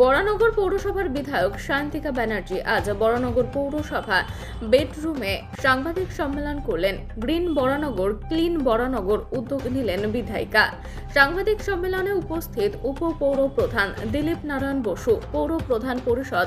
বরানগর পৌরসভার বিধায়ক শান্তিকা ব্যানার্জি আজ বরানগর পৌরসভা বেডরুমে সাংবাদিক সম্মেলন করলেন। গ্রিন বরানগর, ক্লিন বরানগর উদ্যোগ নিলেন বিধায়িকা। সাংবাদিক সম্মেলনে উপস্থিত উপপৌর প্রধান দিলীপ নারায়ণ বসু, পৌর প্রধান পরিষদ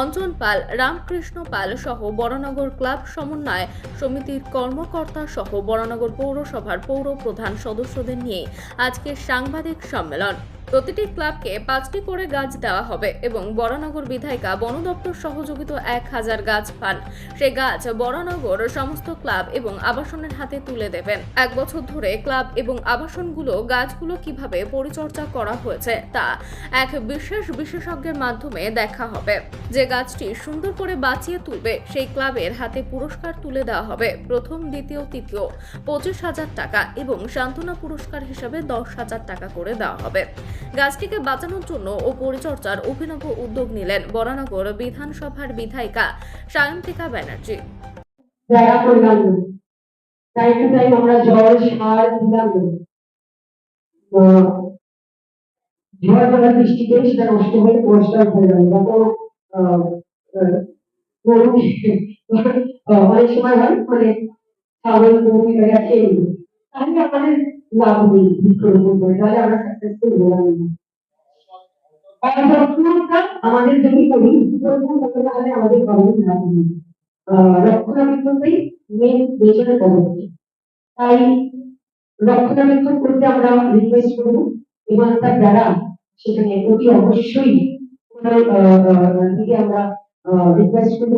অঞ্জন পাল, রামকৃষ্ণ পাল সহ বরানগর ক্লাব সমন্বয় সমিতির কর্মকর্তা সহ বরানগর পৌরসভার পৌর প্রধান সদস্যদের নিয়ে আজকে সাংবাদিক সম্মেলন। প্রতিটি ক্লাবকে পাঁচটি করে গাছ দেওয়া হবে এবং বরানগর বিধায়িকা, বন দপ্তর সহযোগিত এক হাজার গাছ পান। সে গাছ বরানগর সমস্ত ক্লাব এবং আবাসনের হাতে তুলে দেবেন। এক বছর ধরে ক্লাব এবং আবাসনগুলো গাছগুলো কীভাবে পরিচর্যা করা হয়েছে তা এক বিশেষ বিশেষজ্ঞের মাধ্যমে দেখা হবে। যে গাছটি সুন্দর করে বাঁচিয়ে তুলবে, সেই ক্লাবের হাতে পুরস্কার তুলে দেওয়া হবে। প্রথম, দ্বিতীয়, তৃতীয় পঁচিশ হাজার টাকা এবং সান্ত্বনা পুরস্কার হিসাবে দশ হাজার টাকা করে দেওয়া হবে। গাছটিকে বাঁচানোর জন্য ও পরিচর্যার অভিনব উদ্যোগ নিলেন বরানগর বিধানসভার বিধায়িকা সায়ন্তিকা ব্যানার্জি। আমাদের লাভ নেই বৃক্ষরোপণ করে তাহলে আমরা সাকসেসফুল হলাম করতে মেন আমরা রিকোয়েস্ট করব তার দ্বারা সেখানে অবশ্যই আমরা রিকোয়েস্ট করব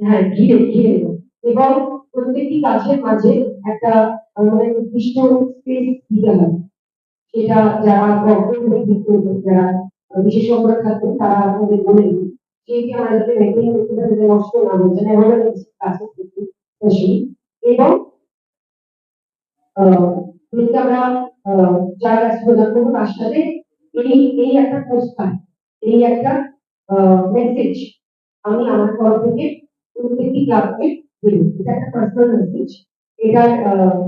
হ্যাঁ। এবং প্রত্যেকটি গাছের মাঝে একটা মানে নির্দিষ্ট স্পেস দিতে সেটা যারা যারা বিশেষজ্ঞরা তারা আমাদের বলে সেইটি হবে যাতে নষ্ট না কাজের এবং আমরা যার কাছে প্রদান করব, তার সাথে এই এই একটা প্রস্তাব এই একটা মেসেজ আমি আমার তরফ থেকে প্রত্যেকটি ক্লাবকে দেবো এটা একটা পার্সোনাল মেসেজ এটার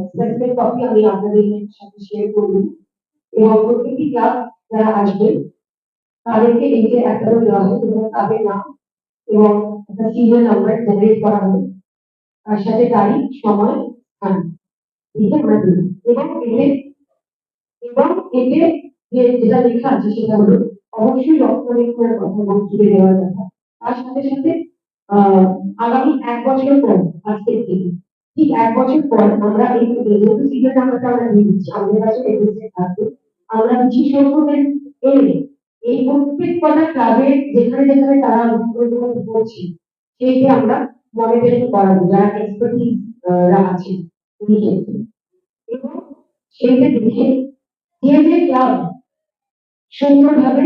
স্পেসিফিক কপি আমি আপনাদের সাথে শেয়ার করব এবং প্রত্যেকটি ক্লাব যারা আসবে তাদেরকে এই যে একটা করে দেওয়া হবে এবং তাদের নাম এবং একটা সিরিয়াল নাম্বার জেনারেট করা হবে তার সাথে তারিখ সময় স্থান ঠিক আছে আমরা দেবো এবং এতে এবং এতে যে যেটা লেখা আছে সেটা হলো অবশ্যই রক্ষণাবেক্ষণের কথা এবং জুড়ে দেওয়ার কথা তার সাথে সাথে আহ আগামী এক বছর পর, আজকের থেকে ঠিক এক বছর পর আমরা এই যেহেতু নাম্বারটা আমরা দিয়ে দিচ্ছি। আমাদের কাছে থাকবে। আমরা বিশেষজ্ঞদের এই প্রত্যেক কটা ক্লাবের যেখানে যেখানে তারা করছে সেইটি আমরা মনিটরিং করাবো। যারা এক্সপার্টিস ক্ষেত্রে এবং সেইটা দেখে যে যে ক্লাব সুন্দরভাবে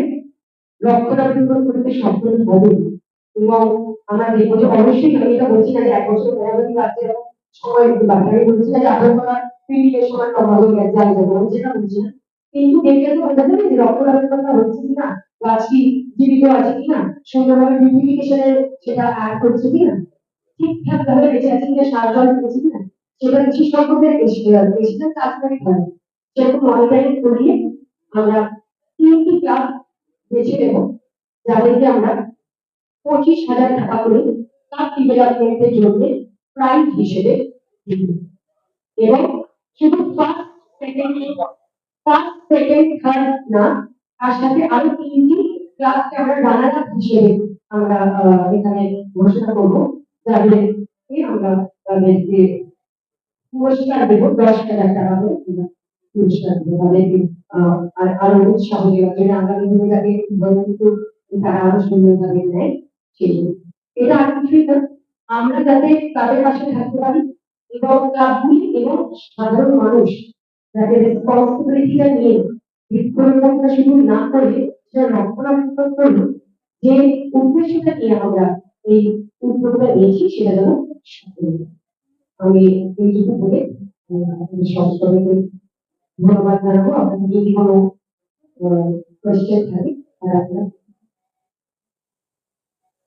রক্ষণাবেক্ষণ করতে সফল হবে এবং আমরা দেখব যে অবশ্যই আমি এটা বলছি না যে এক বছর মেরামতি কাজে সময় একটু বাকি আমি বলছি না যে আপনার পিরিয়ডের সময় কমা হয়ে গেছে যাই যাব বলছি না বলছি না। কিন্তু দেখলে তো বোঝা যাবে যে রক্ষণাবেক্ষণটা হচ্ছে কিনা গাছটি জীবিত আছে কিনা, সুন্দরভাবে বিউটিফিকেশনে সেটা অ্যাড করছে কিনা ঠিকঠাক ভাবে বেঁচে আছে কিনা, সার জল পেয়েছে কিনা, সেটা বিশেষজ্ঞদের বেশিরভাগ কাজ করে হয়। সেরকম মনিটরিং করিয়ে আমরা তিনটি ক্লাব বেছে নেব, যাদেরকে আমরা পঁচিশ হাজার টাকা করে ক্লাব ডেভেলপমেন্টের জন্য প্রাইজ হিসেবে এবং শুধু first second first second third না, তার সাথে আরও তিনটি ক্লাসকে আমরা রানার হিসেবে আমরা এখানে ঘোষণা করব। যাদেরকে আমরা তাদেরকে পুরস্কার দেবো, দশ হাজার টাকা করে পুরস্কার দেবো। তাদেরকে আরও উৎসাহ দেওয়ার জন্য আগামী দিনে কিন্তু তারা আরও নেয়। জন্য। এটা আর কিছুই না। আমরা যাতে তাদের পাশে থাকতে পারি এবং ক্লাবগুলি এবং সাধারণ মানুষ যাতে রেসপন্সিবিলিটিটা নিয়ে বৃক্ষরোপণটা শুধু না করে সেটা রক্ষণাবেক্ষণ করবে যে উদ্দেশ্যটা নিয়ে আমরা এই উদ্যোগটা নিয়েছি সেটা যেন আমি এইটুকু বলে আহ, ধন্যবাদ জানাব। আপনাদের যদি কোনো কোয়েশ্চেন থাকে তাহলে আপনারা